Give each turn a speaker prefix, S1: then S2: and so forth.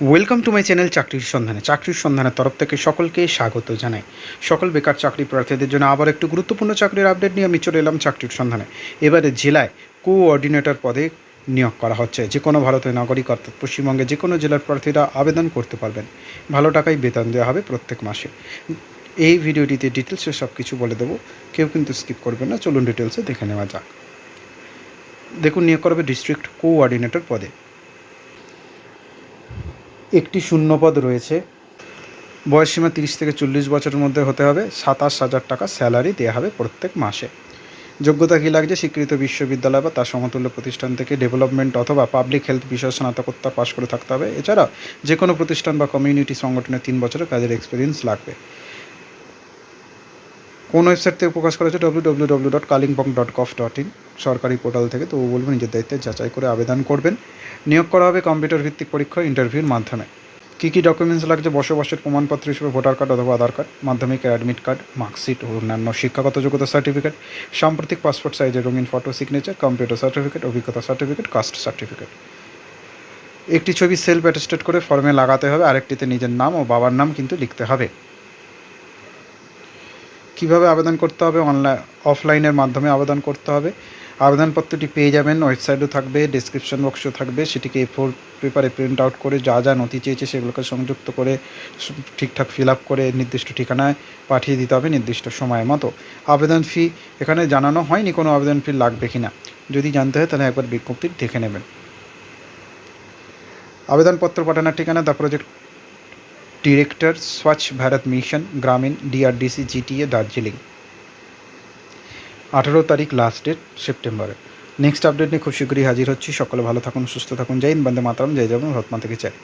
S1: Welcome to my channel চাকরির সন্ধানে চাকরির সন্ধানের তরফ থেকে সকলকে স্বাগত জানাই। সকল বেকার চাকরি প্রার্থীদের জন্য আবার একটু গুরুত্বপূর্ণ চাকরির আপডেট নিয়ে আমি চলে এলাম চাকরির সন্ধানে এবারে জেলায় কোঅর্ডিনেটর পদে নিয়োগ করা হচ্ছে। যে কোনো ভারতীয় নাগরিক অর্থাৎ পশ্চিমবঙ্গে যে কোনো জেলার প্রার্থীরা আবেদন করতে পারবেন। ভালো টাকায় বেতন দেওয়া হবে প্রত্যেক মাসে। এই ভিডিওটিতে ডিটেলসে সব কিছু বলে দেবো। কেউ কিন্তু স্কিপ করবেন না। চলুন ডিটেলসে দেখে নেওয়া যাক। দেখুন, নিয়োগ করবে ডিস্ট্রিক্ট কোঅর্ডিনেটর পদে। একটি শূন্যপদ রয়েছে। বয়সসীমা তিরিশ থেকে চল্লিশ বছরের মধ্যে হতে হবে। সাতাশ হাজার টাকা স্যালারি দেওয়া হবে প্রত্যেক মাসে। যোগ্যতা কী লাগছে? স্বীকৃত বিশ্ববিদ্যালয় বা তার সমতুল্য প্রতিষ্ঠান থেকে ডেভেলপমেন্ট অথবা পাবলিক হেলথ বিষয়ে স্নাতকোত্তর পাশ করে থাকতে হবে। এছাড়া যে কোনো প্রতিষ্ঠান বা কমিউনিটি সংগঠনে তিন বছরের কাজের এক্সপিরিয়েন্স লাগবে। কোন ওয়েবসাইট থেকে প্রকাশ করা হয়েছে ডব্লিউ ডব্লিউ ডট ডট সরকারি পোর্টাল থেকে তো বলব নিজের দায়িত্বে যাচাই করে আবেদন করবেন। নিয়োগ করা হবে কম্পিউটার ভিত্তিক পরীক্ষা ইন্টারভিউর মাধ্যমে। কী কী ডকুমেন্টস লাগছে, বসবাসের প্রমাণপত্র হিসেবে ভোটার কার্ড অথবা আধার কার্ড মাধ্যমিক অ্যাডমিট কার্ড মার্কশিট ও অন্যান্য শিক্ষাগত যোগ্যতা সার্টিফিকেট সাম্প্রতিক পাসপোর্ট সাইজের রঙিন ফটো সিগনেচার কম্পিউটার সার্টিফিকেট অভিজ্ঞতা সার্টিফিকেট কাস্ট সার্টিফিকেট একটি ছবি সেলফ অ্যাটেস্টেড করে ফর্মে লাগাতে হবে, আরেকটিতে নিজের নাম ও বাবার নাম কিন্তু লিখতে হবে। কীভাবে আবেদন করতে হবে? অনলাইন অফলাইনের মাধ্যমে আবেদন করতে হবে। আবেদনপত্রটি পেয়ে যাবেন, ওয়েবসাইটও থাকবে ডিসক্রিপশন বক্সও থাকবে। সেটিকে ফোর পেপারে প্রিন্ট আউট করে যা যা নথি চেয়েছে সেগুলোকে সংযুক্ত করে ঠিকঠাক ফিল আপ করে নির্দিষ্ট ঠিকানায় পাঠিয়ে দিতে হবে নির্দিষ্ট সময় মতো। আবেদন ফি এখানে জানানো হয়নি কোনো আবেদন ফি লাগবে কি না। যদি জানতে হয় তাহলে একবার বিজ্ঞপ্তি দেখে নেবেন। আবেদনপত্র পাঠানোর ঠিকানা দ্য প্রজেক্ট ডিরেক্টর স্বচ্ছ Bharat mission Gramin DRDC GTA Darjeeling. আঠারো তারিখ লাস্ট ডেট সেপ্টেম্বরে নেক্সট আপডেট নিয়ে খুব শীঘ্রই হাজির হচ্ছি। সকলে ভালো থাকুন সুস্থ থাকুন। জয় হিন্দ, বন্দে মাতরম। জয় জগন ভারত থেকে চাই।